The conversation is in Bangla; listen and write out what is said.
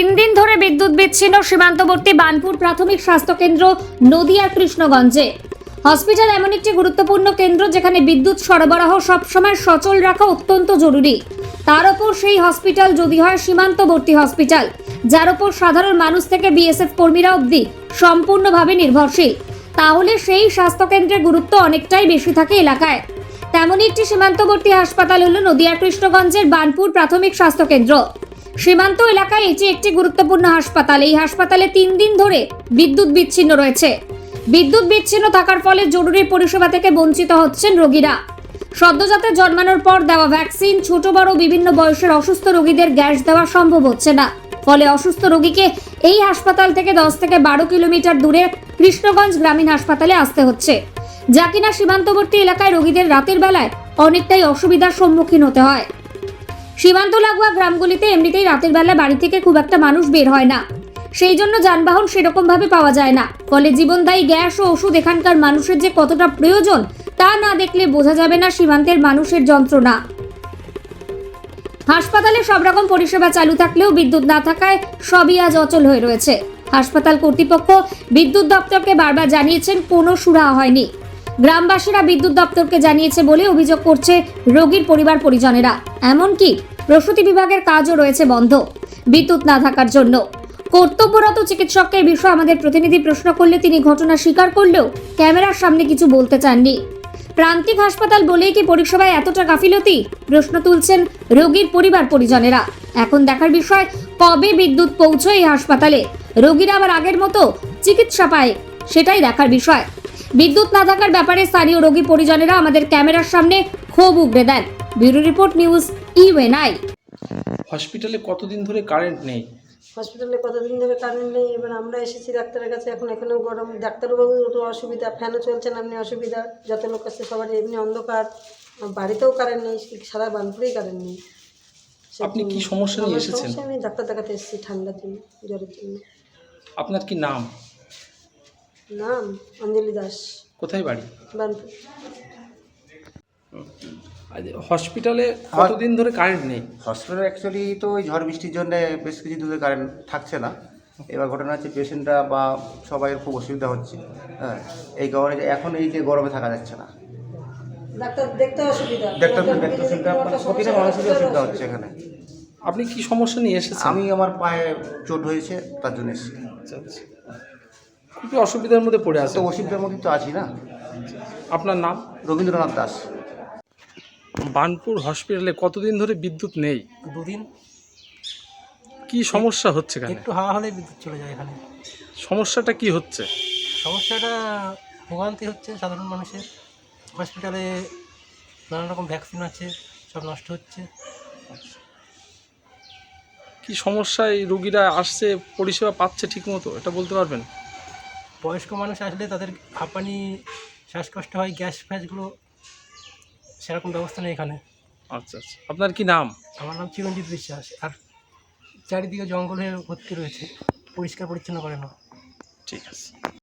তিন দিন ধরে বিদ্যুৎ বিচ্ছিন্ন সীমান্তবর্তী বানপুর প্রাথমিক স্বাস্থ্যকেন্দ্র নদিয়ার কৃষ্ণগঞ্জে। হসপিটাল এমন একটি গুরুত্বপূর্ণ কেন্দ্র যেখানে বিদ্যুৎ সরবরাহ সবসময় সচল রাখা অত্যন্ত জরুরি। তার ওপর সেই হসপিটাল যদি হয় সীমান্তবর্তী হসপিটাল, যার ওপর সাধারণ মানুষ থেকে বিএসএফ কর্মীরা অবধি সম্পূর্ণভাবে নির্ভরশীল, তাহলে সেই স্বাস্থ্যকেন্দ্রের গুরুত্ব অনেকটাই বেশি থাকে এলাকায়। তেমনই একটি সীমান্তবর্তী হাসপাতাল হল নদিয়ার কৃষ্ণগঞ্জের বানপুর প্রাথমিক স্বাস্থ্যকেন্দ্র সীমান্ত এলাকায় এটি একটি গুরুত্বপূর্ণ হাসপাতাল, এই হাসপাতালে তিন দিন ধরে বিদ্যুৎ বিচ্ছিন্ন রয়েছে। বিদ্যুৎ বিচ্ছিন্ন থাকার ফলে জরুরি পরিষেবা থেকে বঞ্চিত হচ্ছেন রোগীরা। সদ্যজাতে জন্মানোর পর দেওয়া ভ্যাকসিন, ছোট, বড়, বিভিন্ন বয়সের অসুস্থ রোগীদের গ্যাস দেওয়া সম্ভব হচ্ছে না। ফলে অসুস্থ রোগীকে এই হাসপাতাল থেকে দশ থেকে বারো কিলোমিটার দূরে কৃষ্ণগঞ্জ গ্রামীণ হাসপাতালে আসতে হচ্ছে। যা কিনা সীমান্তবর্তী এলাকায় রোগীদের রাতের বেলায় অনেকটাই অসুবিধার সম্মুখীন হতে হয়। সীমান্ত লাগোয়া গ্রামগুলিতে এমনিতেই রাতের বেলা বাড়ি থেকে খুব একটা মানুষ বের হয় না। সেই জন্য যানবাহন সেরকম ভাবে পাওয়া যায় না। ফলে জীবনদায়ী গ্যাস ও ওষুধ এখানকার মানুষের যে কতটা প্রয়োজন, তা না দেখলে বোঝা যাবে না সীমান্তের মানুষের যন্ত্রণা। হাসপাতালে সব রকম পরিষেবা চালু থাকলেও বিদ্যুৎ না থাকায় সবই আজ অচল হয়ে রয়েছে। হাসপাতাল কর্তৃপক্ষ বিদ্যুৎ দপ্তরকে বারবার জানিয়েছেন, কোনো সুরা হয়নি। গ্রামবাসীরা বিদ্যুৎ দপ্তরকে জানিয়েছে বলে অভিযোগ করছে রোগীর পরিবার পরিজনেরা এমনকি প্রসূতি বিভাগের কাজও রয়েছে বন্ধ। বিদ্যুৎ না থাকার জন্য। কর্তব্যরত চিকিৎসককে বিষয়ে আমাদের প্রতিনিধি প্রশ্ন করলে তিনি ঘটনা স্বীকার করলেও ক্যামেরার সামনে কিছু বলতে চাননি। প্রান্তিক হাসপাতাল বলেই কি পরিষেবায় এতটা গাফিলতি? প্রশ্ন তুলছেন রোগীর পরিবার পরিজনেরা। এখন দেখার বিষয়, কবে বিদ্যুৎ পৌঁছয় এই হাসপাতালে? রোগীরা আবার আগের মতো চিকিৎসা পায়? সেটাই দেখার বিষয়। বিদ্যুৎ না থাকার ব্যাপারে স্থানীয় রোগী পরিজনেরা আমাদের ক্যামেরার সামনে ক্ষোভ উগড়ে দেন। ব্যুরো রিপোর্ট নিউজ ইউএনআই হসপিটালে কতদিন ধরে কারেন্ট নেই? হসপিটালে কতদিন ধরে কারেন্ট নেই? এবার আমরা এসেছি ডাক্তারের কাছে এখন এখানেও গরম। ডাক্তারবাবুর একটু অসুবিধা ফ্যানও চলছে না এমনি অসুবিধা। যত লোক আসছে সবার এমনি অন্ধকার। বাড়িতেও কারেন্ট নেই সারা বানপুরেই কারেন্ট নেই। সে- আপনি কি সমস্যা নিয়ে এসেছেন? সমস্যা আমি ডাক্তার দেখাতে এসেছি ঠান্ডার জন্য জ্বরের জন্য। আপনার কি নাম? নাম অঞ্জলি দাস। কোথায় বাড়ি? বানপুর হসপিটালে কতদিন ধরে কারেন্ট নেই? হসপিটালে অ্যাকচুয়ালি তো ওই ঝড় বৃষ্টির জন্য বেশ কিছু দূরে কারেন্ট থাকছে না। এবার ঘটনা হচ্ছে পেশেন্টরা বা সবাই খুব অসুবিধা হচ্ছে। হ্যাঁ এই কারণে এখন এই যে গরমে থাকা যাচ্ছে না। ডাক্তার দেখতে অসুবিধা। ডাক্তার দেখতে অসুবিধা প্রতিটা মানুষেরই অসুবিধা হচ্ছে এখানে। আপনি কি সমস্যা নিয়ে এসেছেন? আমি আমার পায়ে চোট হয়েছে তার জন্য এসেছি। আচ্ছা আচ্ছা। খুবই অসুবিধার মধ্যে পড়ে আছে অসুবিধার মধ্যে তো আছি না। আপনার নাম? রবীন্দ্রনাথ দাস। বানপুর হসপিটালে কতদিন ধরে বিদ্যুৎ নেই? দুদিন। কি সমস্যা হচ্ছে এখানে? একটু হাওয়া হলে বিদ্যুৎ চলে যায় এখানে। সমস্যাটা কি হচ্ছে? সমস্যাটা ভোগান্তি হচ্ছে সাধারণ মানুষের। হসপিটালে নানা রকম ভ্যাকসিন আছে সব নষ্ট হচ্ছে। কি সমস্যায় রোগীরা আসছে পরিষেবা পাচ্ছে ঠিকমতো? এটা বলতে পারবেন? বয়স্ক মানুষ আসলে তাদের হাঁপানি শ্বাসকষ্ট হয় গ্যাস ফ্যাসগুলো সেরকম ব্যবস্থা নেই এখানে। আচ্ছা আচ্ছা। আপনার কি নাম? আমার নাম চিরঞ্জিত বিশ্বাস। আর চারিদিকে জঙ্গলে ভর্তি রয়েছে। পরিষ্কার পরিচ্ছন্ন করে না ঠিক আছে।